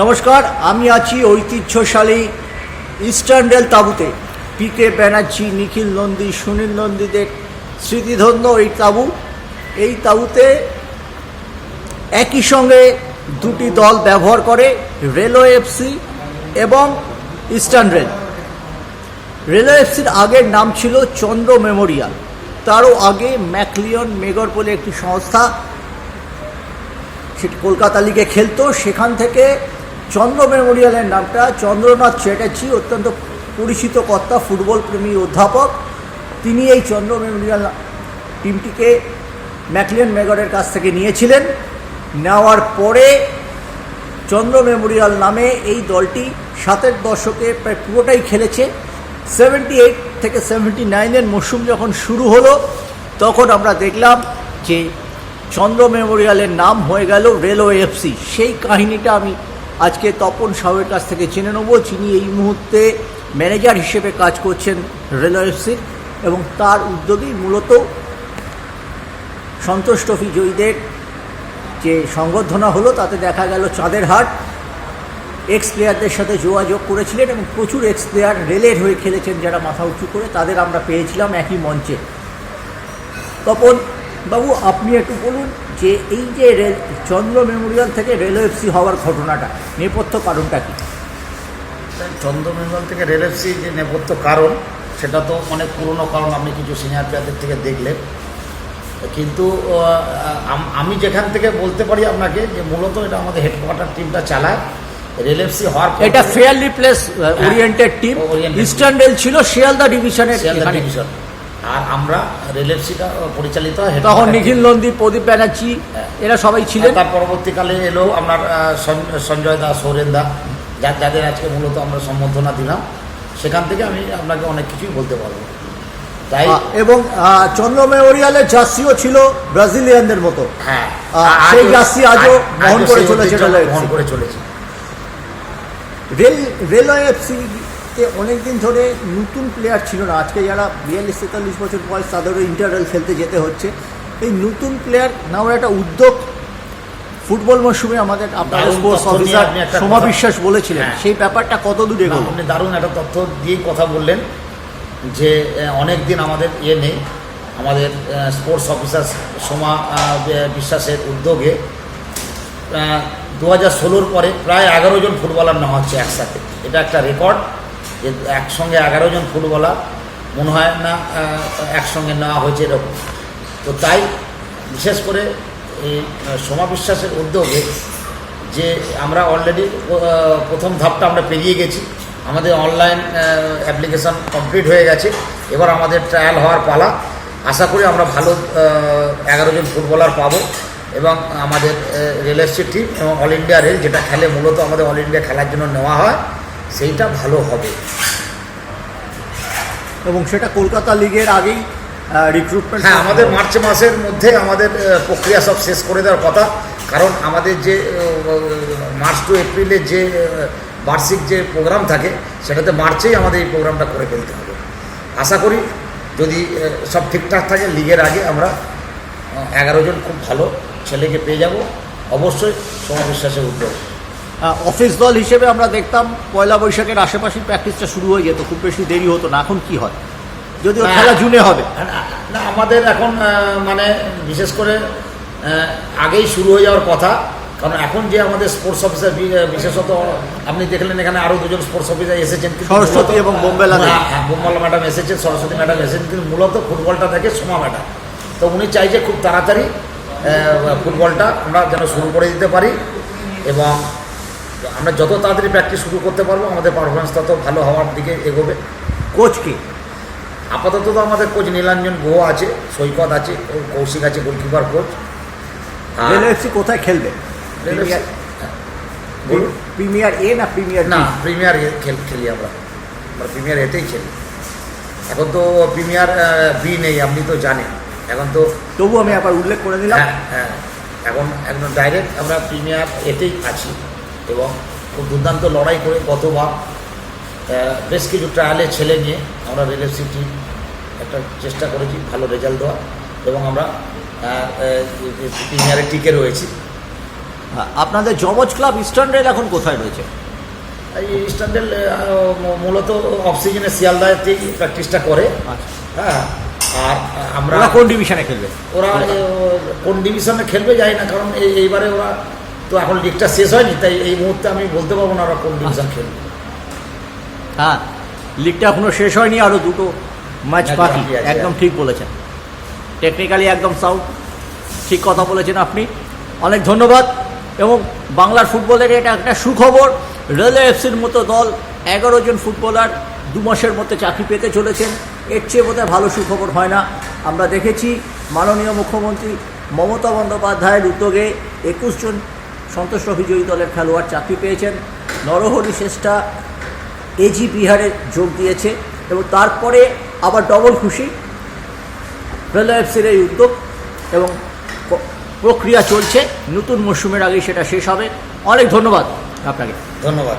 নমস্কার, আমি আছি ঐতিহ্যশালী ইস্টার্ন রেল তাঁবুতে। পি কে ব্যানার্জি, নিখিল নন্দী, সুনীল নন্দীদের স্মৃতিধন্য এই তাঁবু। এই তাঁবুতে একই সঙ্গে দুটি দল ব্যবহার করে, রেলওয়ে এফসি এবং ইস্টার্ন রেল। রেলওয়ে এফসির আগের নাম ছিল চন্দ্র মেমোরিয়াল। তারও আগে ম্যাকলিয়ন মেগর বলে একটি সংস্থা সেটি কলকাতা লিগে খেলতো। সেখান থেকে চন্দ্র মেমোরিয়ালের নামটা চন্দ্রনাথ চ্যাটার্জি, অত্যন্ত পরিচিত কর্তা, ফুটবল প্রেমী অধ্যাপক। তিনি এই চন্দ্র মেমোরিয়াল টিমটিকে ম্যাকলিয়ন মেগরের কাছ থেকে নিয়েছিলেন। নেওয়ার পরে চন্দ্র মেমোরিয়াল নামে এই দলটি সাতের দশকে প্রায় পুরোটাই খেলেছে। সেভেন্টি এইট থেকে সেভেন্টি নাইনের মরশুম যখন শুরু হলো, তখন আমরা দেখলাম যে চন্দ্র মেমোরিয়ালের নাম হয়ে গেল রেলওয়ে এফসি সেই কাহিনীটা আমি আজকে তপন সাহের কাছ থেকে জেনে নেব যিনি এই মুহূর্তে ম্যানেজার হিসেবে কাজ করছেন রেলওয়ে এফসির এবং তার উদ্যোগেই মূলত সন্তোষ ট্রফি জয়ীদের যে সংবর্ধনা হলো, তাতে দেখা গেল চাঁদের হাট। এক্স প্লেয়ারদের সাথে যোগাযোগ করেছিলেন এবং প্রচুর এক্স প্লেয়ার রেলের হয়ে খেলেছেন যারা মাথা উঁচু করে, তাদের আমরা পেয়েছিলাম একই মঞ্চে। তপন বাবু, আপনি একটু বলুন যে এই যে রেল চন্দ্র মেমোরিয়াল থেকে রেল এফসি হওয়ার ঘটনাটা নেপথ্য কারণটা কী? চন্দ্র চন্দ্রমঙ্গল থেকে রেল এফসি যে নেপথ্য কারণ সেটা তো অনেক পুরনো কারণ আপনি কিছু সিনিয়র প্লেয়ারদের থেকে দেখলেন। কিন্তু আমি যেখান থেকে বলতে পারি আপনাকে যে মূলত এটা আমাদের হেডকোয়ার্টার টিমটা চালায়। রেল এফসি হওয়ার এটা fairly place oriented team Eastern Rail ছিল শিয়ালদা ডিভিশনের শিয়ালদা ডিভিশন আর আমরা রেলের সিটা পরিচালিত হয় তখন নিখিল নন্দী প্রদীপ ব্যানার্জি এরা সবাই ছিলেন। তার পরবর্তীকালে এলো আপনার সঞ্জয় দা সৌরেন দা যা- যাদের আজকে মূলত আমরা সম্বর্ধনা দিলাম। সেখান থেকে আমি আপনাকে অনেক কিছুই বলতে পারব। তাই এবং চন্দ্র মেমোরিয়ালের জার্সিও ছিল ব্রাজিলিয়ানদের মতো। হ্যাঁ। সেই জার্সি আজও আজ- বহন করে চলেছে বহন করে চলেছে। রেল রেলওয়ে এফসিতে অনেকদিন ধরে নতুন প্লেয়ার ছিল না। আজকে যারা বিয়াল্লিশ তেতাল্লিশ বছর বয়স তাদেরও ইন্টাররেল খেলতে যেতে হচ্ছে। এই নতুন প্লেয়ার নেওয়ার একটা উদ্যোগ ফুটবল মরশুমে আমাদের আপনাদের দারুণ স্পোর্টস অফিসার সোমা বিশ্বাস বলেছিলেন হ্যাঁ। সেই ব্যাপারটা কত দূরে গেল আপনি দারুণ একটা তথ্য দিয়ে কথা বললেন যে অনেক দিন আমাদের ইয়ে নেই। আমাদের স্পোর্টস অফিসার সোমা বিশ্বাসের উদ্যোগে দু হাজার ষোলোর পরে প্রায় এগারো জন ফুটবলার নেওয়া হচ্ছে একসাথে। এটা একটা রেকর্ড যে একসঙ্গে এগারো জন ফুটবলার, মনে হয় না একসঙ্গে নেওয়া হয়েছে এরকম। তো তাই বিশেষ করে এই বিশ্বাসের উদ্যোগে যে আমরা অলরেডি প্রথম ধাপটা আমরা পেরিয়ে গেছি। আমাদের অনলাইন অ্যাপ্লিকেশন কমপ্লিট হয়ে গেছে। এবার আমাদের ট্রায়াল হওয়ার পালা। আশা করি আমরা ভালো এগারো জন ফুটবলার পাবো এবং আমাদের রেল এসসি টিম এবং অল ইন্ডিয়া রেল যেটা খেলে মূলত আমাদের অল ইন্ডিয়া খেলার জন্য নেওয়া হয়। সেইটা ভালো হবে। এবং সেটা কলকাতা লিগের আগেই রিক্রুটমেন্ট হ্যাঁ আমাদের মার্চ মাসের মধ্যে আমাদের প্রক্রিয়া সব শেষ করে দেওয়ার কথা। কারণ আমাদের যে মার্চ টু এপ্রিলে যে বার্ষিক যে প্রোগ্রাম থাকে সেটাতে মার্চেই আমাদের এই প্রোগ্রামটা করে ফেলতে হবে। আশা করি যদি সব ঠিকঠাক থাকে লিগের আগে আমরা এগারো জন খুব ভালো ছেলেকে পেয়ে যাব। অবশ্যই সমাবিশ্বাসের উদ্যোগ অফিস দল হিসেবে আমরা দেখতাম পয়লা বৈশাখের আশেপাশে প্র্যাকটিসটা শুরু হয়ে যেত খুব বেশি দেরি হতো না। এখন কি হয়? যদিও খেলা জুনে হবে। না, না আমাদের এখন মানে বিশেষ করে আগেই শুরু হয়ে যাওয়ার কথা। কারণ এখন যে আমাদের স্পোর্টস অফিসার বিশেষত আপনি দেখলেন এখানে আরও দুজন স্পোর্টস অফিসার এসেছেন সরস্বতী এবং বোম্বেলা। হ্যাঁ, হ্যাঁ, বোম্বেলা ম্যাডাম এসেছেন সরস্বতী ম্যাডাম এসেছেন কিন্তু মূলত ফুটবলটা দেখে সোমা ম্যাডাম তো উনি চাইছে খুব তাড়াতাড়ি ফুটবলটা আমরা যেন শুরু করে দিতে পারি এবং আমরা যত তাড়াতাড়ি প্র্যাকটিস শুরু করতে পারব আমাদের পারফরমেন্স তত ভালো হওয়ার দিকে এগোবে। কোচ কি? আপাতত তো আমাদের কোচ নীলাঞ্জন গুহ আছে সৈকত আছে ও কৌশিক আছে গোলকিপার কোচ আর রেল এফসি কোথায় খেলবে? প্রিমিয়ার- এ না প্রিমিয়ার না প্রিমিয়ার এ খেল খেলি আমরা। আমরা প্রিমিয়ার এতেই খেলি। এখন তো প্রিমিয়ার বি নেই আপনি তো জানেন। এখন তো তবু আমি একবার উল্লেখ করে দিলাম হ্যাঁ হ্যাঁ। এখন একদম ডাইরেক্ট আমরা প্রিমিয়ার এতেই আছি। এবং খুব দুর্দান্ত লড়াই করে গতবার আহ, বেশ কিছু ট্রায়ালে ছেলে নিয়ে আমরা রেল এফসি টিম একটা চেষ্টা করেছি ভালো রেজাল্ট দেওয়া এবং আমরা প্রিমিয়ারে টিকে রয়েছি। আপনাদের জমজ ক্লাব ইস্টার্ন রেল এখন কোথায় রয়েছে? এই স্ট্যান্ডেল মূলত অফ সিজনে শিয়ালদাতেই প্র্যাকটিসটা করে। আচ্ছা। হ্যাঁ আর আমরা কোন ডিভিশনে খেলবে? ওরা কোন ডিভিশনে খেলবে যাই না কারণ এই এইবারে ওরা তো এখন লিগটা শেষ হয়নি তাই এই মুহূর্তে আমি বলতে পারব না ওরা কোন ডিভিশন খেলবে। হ্যাঁ লিগটা এখনও শেষ হয়নি আরও দুটো ম্যাচ বাকি। একদম ঠিক বলেছেন। টেকনিক্যালি একদম সাউন্ড ঠিক কথা বলেছেন আপনি। অনেক ধন্যবাদ। এবং বাংলার ফুটবলের এটা একটা সুখবর রেলওয়ে এফসির মতো দল এগারো জন ফুটবলার দু মাসের মধ্যে চাকরি পেতে চলেছেন। এর চেয়ে বোধহয় ভালো সুখবর হয় না। আমরা দেখেছি মাননীয় মুখ্যমন্ত্রী মমতা বন্দ্যোপাধ্যায়ের উদ্যোগে একুশ জন সন্তোষ ট্রফি জয়ী দলের খেলোয়াড় চাকরি পেয়েছেন। নরহরি শেষটা এজি বিহারে যোগ দিয়েছে এবং তারপরে আবার ডবল খুশি। রেলওয়ে এফসির এই উদ্যোগ এবং প্রক্রিয়া চলছে। নতুন মরশুমের আগেই সেটা শেষ হবে। অনেক ধন্যবাদ আপনাকে। ধন্যবাদ।